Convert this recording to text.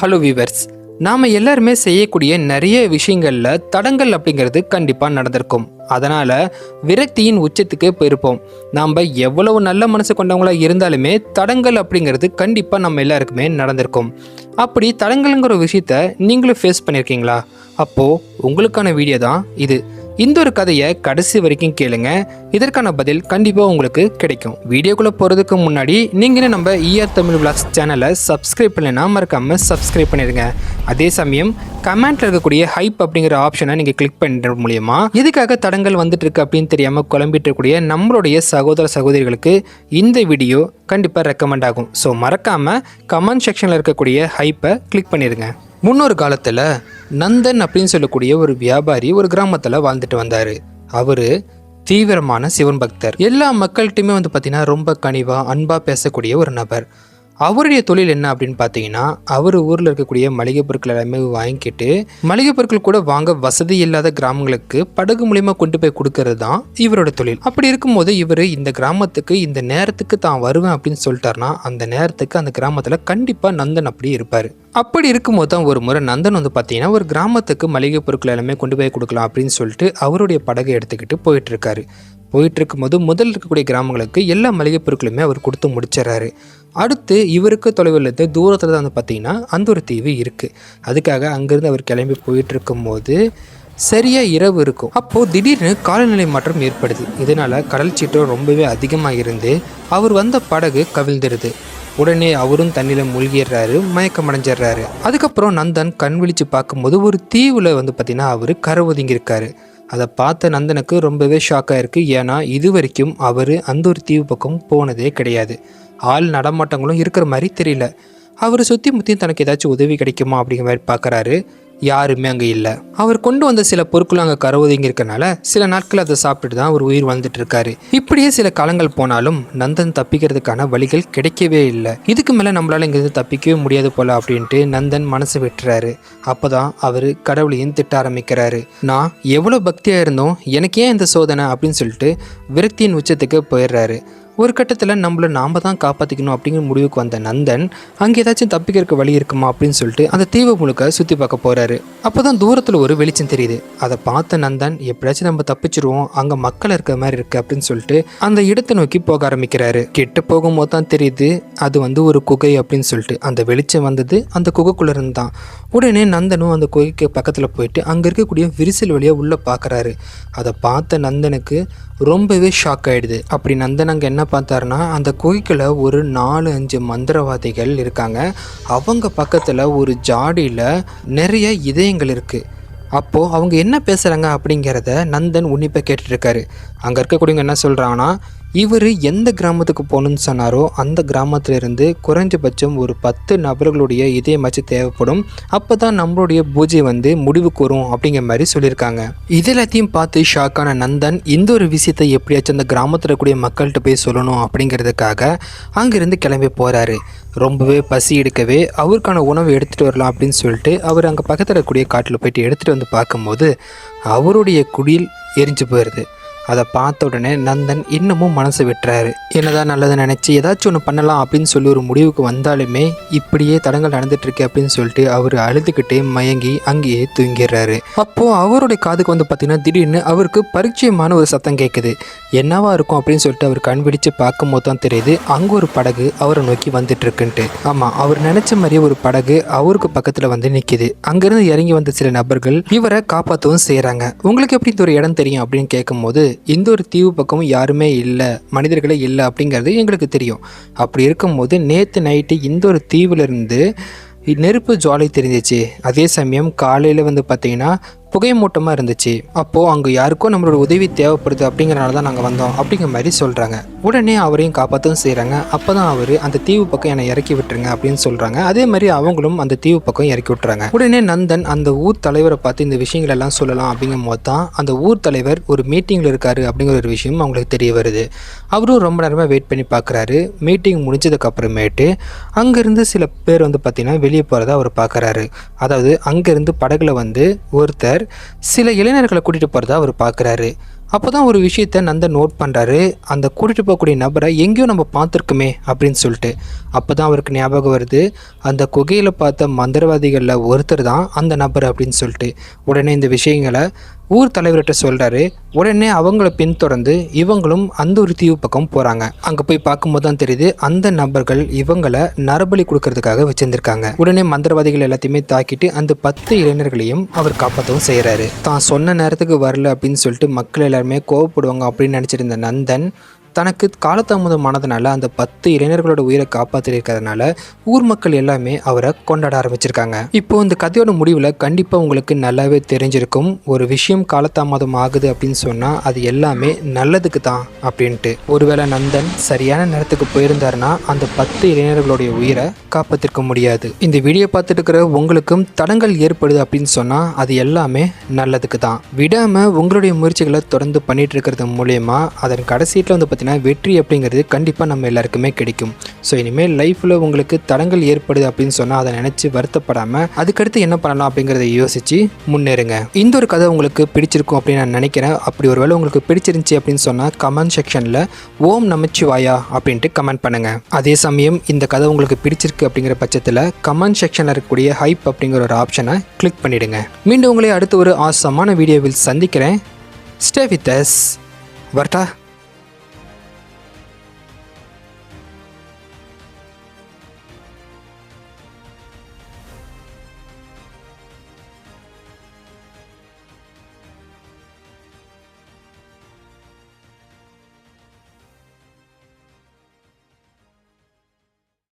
Hello viewers நாம் எல்லாருமே செய்யக்கூடிய நிறைய விஷயங்களில் தடங்கள் அப்படிங்கிறது கண்டிப்பாக நடந்திருக்கும். அதனால் விரக்தியின் உச்சத்துக்கு போயிருப்போம். நாம் எவ்வளவு நல்ல மனசு கொண்டவங்களாக இருந்தாலுமே தடங்கள் அப்படிங்கிறது கண்டிப்பாக நம்ம எல்லாருக்குமே நடந்திருக்கும். அப்படி தடங்கள்ங்கிற விஷயத்த நீங்களும் ஃபேஸ் பண்ணியிருக்கீங்களா அப்போது உங்களுக்கான வீடியோ தான் இது. இந்த ஒரு கதையை கடைசி வரைக்கும் கேளுங்க. இதற்கான பதில் கண்டிப்பாக உங்களுக்கு கிடைக்கும். வீடியோக்குள்ளே போகிறதுக்கு முன்னாடி நீங்களும் நம்ம இஆர் தமிழ் விளாக்ஸ் சேனலை சப்ஸ்கிரைப் பண்ணலைன்னா மறக்காமல் சப்ஸ்கிரைப் பண்ணிடுங்க. அதே சமயம் கமெண்ட்ல இருக்கக்கூடிய ஹைப் அப்படிங்கிற ஆப்ஷனை நீங்கள் கிளிக் பண்ணுறது மூலியமா எதுக்காக தடங்கள் வந்துட்டு இருக்கு அப்படின்னு தெரியாமல் குழம்பிட்டு இருக்கக்கூடிய நம்மளுடைய சகோதர சகோதரிகளுக்கு இந்த வீடியோ கண்டிப்பாக ரெக்கமெண்ட் ஆகும். ஸோ மறக்காமல் கமெண்ட் செக்ஷனில் இருக்கக்கூடிய ஹைப்பை கிளிக் பண்ணிடுங்க. முன்னொரு காலத்தில் நந்தன் அப்படின்னு சொல்லக்கூடிய ஒரு வியாபாரி ஒரு கிராமத்தில் வாழ்ந்துட்டு வந்தார். அவர் தீவிரமான சிவன் பக்தர். எல்லா மக்கள்கிட்டையுமே வந்து பார்த்தீங்கன்னா ரொம்ப கனிவாக அன்பாக பேசக்கூடிய ஒரு நபர். அவருடைய தொழில் என்ன அப்படின்னு பார்த்தீங்கன்னா அவர் ஊரில் இருக்கக்கூடிய மளிகை பொருட்கள் எல்லாமே வாங்கிக்கிட்டு மளிகை பொருட்கள் கூட வாங்க வசதி இல்லாத கிராமங்களுக்கு படகு மூலியமாக கொண்டு போய் கொடுக்கறது தான் இவரோட தொழில். அப்படி இருக்கும்போது இவர் இந்த கிராமத்துக்கு இந்த நேரத்துக்கு தான் வருவேன் அப்படின்னு சொல்லிட்டாருன்னா அந்த நேரத்துக்கு அந்த கிராமத்தில் கண்டிப்பாக நந்தன் அப்படி இருப்பார். அப்படி இருக்கும்போது தான் ஒரு முறை நந்தன் வந்து பார்த்தீங்கன்னா ஒரு கிராமத்துக்கு மளிகை பொருட்கள் எல்லாமே கொண்டு போய் கொடுக்கலாம் அப்படின்னு சொல்லிட்டு அவருடைய படகை எடுத்துக்கிட்டு போயிட்டு இருக்காரு. போயிட்டு இருக்கும்போது முதல் இருக்கக்கூடிய கிராமங்களுக்கு எல்லா மளிகை பொருட்களுமே அவர் கொடுத்து முடிச்சிடறாரு. அடுத்து இவருக்கு தொலைவில் இருந்து தூரத்தில் தான் வந்து பார்த்திங்கன்னா அந்த ஒரு தீவு இருக்குது அதுக்காக அங்கேருந்து அவர் கிளம்பி போயிட்டு இருக்கும்போது சரியாக இரவு இருக்கும். அப்போது திடீர்னு காலநிலை மாற்றம் ஏற்படுது. இதனால் கடல் சீற்றம் ரொம்பவே அதிகமாக இருந்து அவர் வந்த படகு கவிழ்ந்துடுது. உடனே அவரும் தண்ணியில் மூழ்கிடுறாரு மயக்கம் அடைஞ்சிடுறாரு அதுக்கப்புறம் நந்தன் கண் விழிச்சு பார்க்கும்போது ஒரு தீவில் வந்து பார்த்திங்கன்னா அவர் கரை ஒதுங்கியிருக்காரு. அதை பார்த்த நந்தனுக்கு ரொம்பவே ஷாக்காக இருக்குது ஏன்னா இது வரைக்கும் அவர் அந்த ஒரு தீவு பக்கம் போனதே கிடையாது. ஆள் நடமாட்டங்களும் இருக்கிற மாதிரி தெரியல. அவர் சுற்றி முற்றியும் தனக்கு ஏதாச்சும் உதவி கிடைக்குமா அப்படிங்கிற மாதிரி பார்க்குறாரு. யாருமே அங்கே இல்லை. அவர் கொண்டு வந்த சில பொருட்களும் அங்கே கரவுதிங்க இருக்கனால சில நாட்கள் அதை சாப்பிட்டுட்டு தான் அவர் உயிர் வாழ்ந்துட்டு இருக்காரு இப்படியே சில காலங்கள் போனாலும் நந்தன் தப்பிக்கிறதுக்கான வழிகள் கிடைக்கவே இல்லை. இதுக்கு மேலே நம்மளால இங்கிருந்து தப்பிக்கவே முடியாது போல அப்படின்ட்டு நந்தன் மனசு விட்டுறாரு. அப்போதான் அவர் கடவுளையும் திட்ட ஆரம்பிக்கிறாரு. நான் எவ்வளோ பக்தியாக இருந்தோம் எனக்கு ஏன் இந்த சோதனை அப்படின்னு சொல்லிட்டு விரக்தியின் உச்சத்துக்கு போயிடுறாரு. ஒரு கட்டத்தில் நம்மளை நாம் தான் காப்பாற்றிக்கணும் அப்படிங்கிற முடிவுக்கு வந்த நந்தன் அங்கே ஏதாச்சும் தப்பிக்கிறதுக்கு வழி இருக்குமா அப்படின்னு சொல்லிட்டு அந்த தீவு முழுக்க சுற்றி பார்க்க போகிறாரு அப்போ தான் தூரத்தில் ஒரு வெளிச்சம் தெரியுது. அதை பார்த்த நந்தன் எப்படியாச்சும் நம்ம தப்பிச்சிருவோம் அங்கே மக்கள் இருக்கிற மாதிரி இருக்கு அப்படின்னு சொல்லிட்டு அந்த இடத்தை நோக்கி போக ஆரம்பிக்கிறாரு. கிட்ட போகும்போது தான் தெரியுது அது வந்து ஒரு குகை அப்படின்னு சொல்லிட்டு. அந்த வெளிச்சம் வந்தது அந்த குகைக்குள்ளே இருந்தான் உடனே நந்தனும் அந்த குகைக்கு பக்கத்தில் போயிட்டு அங்கே இருக்கக்கூடிய விரிசல் வழியாக உள்ளே பார்க்குறாரு அதை பார்த்த நந்தனுக்கு ரொம்பவே ஷாக் ஆகிடுது அப்படி நந்தன் அங்கே என்ன என்ன பார்த்தாருன்னா அந்த குகைக்குள்ள ஒரு நாலு அஞ்சு மந்திரவாதிகள் இருக்காங்க. அவங்க பக்கத்தில் ஒரு ஜாடியில் நிறைய இதயங்கள் இருக்குது அப்போது அவங்க என்ன பேசுகிறாங்க அப்படிங்கிறத நந்தன் உன்னிப்பாக கேட்டுட்ருக்காரு அங்கே இருக்கக்கூடியவங்க என்ன சொல்கிறாங்கன்னா இவர் எந்த கிராமத்துக்கு போகணும்னு சொன்னாரோ அந்த கிராமத்திலிருந்து குறைஞ்சபட்சம் ஒரு பத்து நபர்களுடைய இதயமாச்சு தேவைப்படும். அப்போ தான் நம்மளுடைய பூஜை வந்து முடிவுக்கு வரும் அப்படிங்கிற மாதிரி சொல்லியிருக்காங்க. இது எல்லாத்தையும் பார்த்து ஷாக்கான நந்தன் இந்த ஒரு விஷயத்தை எப்படியாச்சும் அந்த கிராமத்தில் கூடிய மக்கள்கிட்ட போய் சொல்லணும் அப்படிங்கிறதுக்காக அங்கேருந்து கிளம்பி போகிறாரு ரொம்பவே பசி எடுக்கவே அவருக்கான உணவை எடுத்துகிட்டு வரலாம் அப்படின்னு சொல்லிட்டு அவர் அங்கே பக்கத்தில் இருக்கக்கூடிய காட்டில் போயிட்டு எடுத்துகிட்டு வந்து பார்க்கும்போது அவருடைய குடில் எரிஞ்சு போயிடுது அதை பார்த்த உடனே நந்தன் இன்னமும் மனசு விட்டுறாரு. என்னதான் நல்லது நினச்சி ஏதாச்சும் ஒன்று பண்ணலாம் அப்படின்னு சொல்லி ஒரு முடிவுக்கு வந்தாலுமே இப்படியே தடங்கள் நடந்துட்டுருக்கு அப்படின்னு சொல்லிட்டு அவர் அழுதுகிட்டே மயங்கி அங்கேயே தூங்கிடுறாரு. அப்போது அவருடைய காதுக்கு வந்து பார்த்தீங்கன்னா திடீர்னு அவருக்கு பரிச்சயமான ஒரு சத்தம் கேட்குது என்னவா இருக்கும் அப்படின்னு சொல்லிட்டு அவர் கண் பார்க்கும் பார்க்கும்போது தான் தெரியுது அங்கே ஒரு படகு அவரை நோக்கி வந்துட்டு இருக்குன்ட்டு. ஆமாம் அவர் நினச்ச மாதிரியே ஒரு படகு அவருக்கு பக்கத்தில் வந்து நிற்கிது அங்கேருந்து இறங்கி வந்த சில நபர்கள் இவரை காப்பாற்றவும் செய்கிறாங்க உங்களுக்கு எப்படி இந்த ஒரு இடம் தெரியும் அப்படின்னு கேட்கும்போது எந்த ஒரு தீவு பக்கமும் யாருமே இல்லை மனிதர்களே இல்லை அப்படிங்கிறது எங்களுக்கு தெரியும். அப்படி இருக்கும்போது நேற்று நைட்டு இந்த ஒரு தீவுலேருந்து நெருப்பு ஜுவாலை தெரிஞ்சிச்சு. அதே சமயம் காலையில் வந்து பார்த்திங்கன்னா புகை மூட்டமாக இருந்துச்சு. அப்போது அங்கே யாருக்கோ நம்மளோட உதவி தேவைப்படுது அப்படிங்கிறனால தான் நாங்கள் வந்தோம் அப்படிங்கிற மாதிரி சொல்கிறாங்க உடனே அவரையும் காப்பாற்றவும் செய்கிறாங்க அப்போ தான் அவர் அந்த தீவு பக்கம் என்னை இறக்கி விட்டுருங்க அப்படின்னு சொல்கிறாங்க அதே மாதிரி அவங்களும் அந்த தீவு பக்கம் இறக்கி விட்டுறாங்க. உடனே நந்தன் அந்த ஊர் தலைவரை பார்த்து இந்த விஷயங்கள் எல்லாம் சொல்லலாம் அப்படிங்கும் போது தான் அந்த ஊர் தலைவர் ஒரு மீட்டிங்கில் இருக்காரு அப்படிங்கிற ஒரு விஷயம் அவங்களுக்கு தெரிய வருது. அவரும் ரொம்ப நேரமாக வெயிட் பண்ணி பார்க்குறாரு மீட்டிங் முடிஞ்சதுக்கப்புறமேட்டு அங்கேருந்து சில பேர் வந்து பார்த்திங்கன்னா வெளியே போகிறத அவர் பார்க்குறாரு அதாவது அங்கேருந்து படகுல வந்து ஒருத்தர் சில இளைஞர்களை கூட்டிகிட்டு போகிறதா அவர் பார்க்குறாரு அப்போ தான் ஒரு விஷயத்த நந்தன் நோட் பண்ணுறாரு அந்த கூட்டிகிட்டு போகக்கூடிய நபரை எங்கேயோ நம்ம பார்த்துருக்குமே அப்படின்னு சொல்லிட்டு. அப்போ தான் அவருக்கு ஞாபகம் வருது. அந்த குகையில் பார்த்த மந்திரவாதிகளில் ஒருத்தர் தான் அந்த நபர் அப்படின்னு சொல்லிட்டு. உடனே இந்த விஷயங்களை ஊர் தலைவர்கிட்ட சொல்கிறாரு உடனே அவங்கள பின்தொடர்ந்து இவங்களும் அந்த ஒரு தீவு பக்கம் போகிறாங்க அங்கே போய் பார்க்கும்போது தான் தெரியுது அந்த நபர்கள் இவங்களை நரபலி கொடுக்கறதுக்காக வச்சுருந்துருக்காங்க. உடனே மந்திரவாதிகள் எல்லாத்தையுமே தாக்கிட்டு அந்த பத்து இளைஞர்களையும் அவர் காப்பாற்றவும் செய்கிறாரு தான் சொன்ன நேரத்துக்கு வரல அப்படின்னு சொல்லிட்டு மக்கள் எல்லாருமே கோவப்படுவாங்க அப்படின்னு நினச்சிருந்த நந்தன் தனக்கு காலதாமதமானதுனால அந்த பத்து இளைஞர்களோட உயிரை காப்பாற்றிருக்கிறதுனால ஊர் மக்கள் எல்லாமே அவரை கொண்டாட ஆரம்பிச்சிருக்காங்க. இப்போ இந்த கதையோட முடிவில் கண்டிப்பாக உங்களுக்கு நல்லாவே தெரிஞ்சிருக்கும். ஒரு விஷயம் காலதாமதம் ஆகுது அப்படின்னு சொன்னால் அது எல்லாமே நல்லதுக்கு தான் அப்படின்ட்டு. ஒருவேளை நந்தன் சரியான நேரத்துக்கு போயிருந்தாருன்னா அந்த பத்து இளைஞர்களுடைய உயிரை காப்பாற்றிருக்க முடியாது. இந்த வீடியோ பார்த்துட்டு இருக்கிற உங்களுக்கும் தடங்கள் ஏற்படுது அப்படின்னு சொன்னால் அது எல்லாமே நல்லதுக்கு தான். விடாமல் உங்களுடைய முயற்சிகளை தொடர்ந்து பண்ணிட்டு இருக்கிறது மூலயமா அதன் கடைசியில் வந்து பார்த்தீங்கன்னா வெற்றி அப்படிங்கிறது கண்டிப்பாக நம்ம எல்லாருக்குமே கிடைக்கும். ஸோ இனிமேல் லைஃப்பில் உங்களுக்கு தடங்கள் ஏற்படுது அப்படின்னு சொன்னால் அதை நினச்சி வருத்தப்படாமல் அதுக்கடுத்து என்ன பண்ணலாம் அப்படிங்கிறத யோசித்து முன்னேறுங்க. இந்த ஒரு கதை உங்களுக்கு பிடிச்சிருக்கும் அப்படின்னு நான் நினைக்கிறேன். அப்படி ஒருவேளை உங்களுக்கு பிடிச்சிருந்துச்சி அப்படின்னு சொன்னால் கமெண்ட் செக்ஷனில் ஓம் நமச்சிவாயா அப்படின்ட்டு கமெண்ட் பண்ணுங்கள் அதே சமயம் இந்த கதை உங்களுக்கு பிடிச்சிருக்கு அப்படிங்கிற பட்சத்தில் கமெண்ட் செக்ஷனில் இருக்கக்கூடிய ஹைப் அப்படிங்கிற ஒரு ஆப்ஷனை கிளிக் பண்ணிவிடுங்க மீண்டும் உங்களை அடுத்த ஒரு ஆசமான வீடியோவில் சந்திக்கிறேன். ஸ்டே வித் அஸ் வரட்டா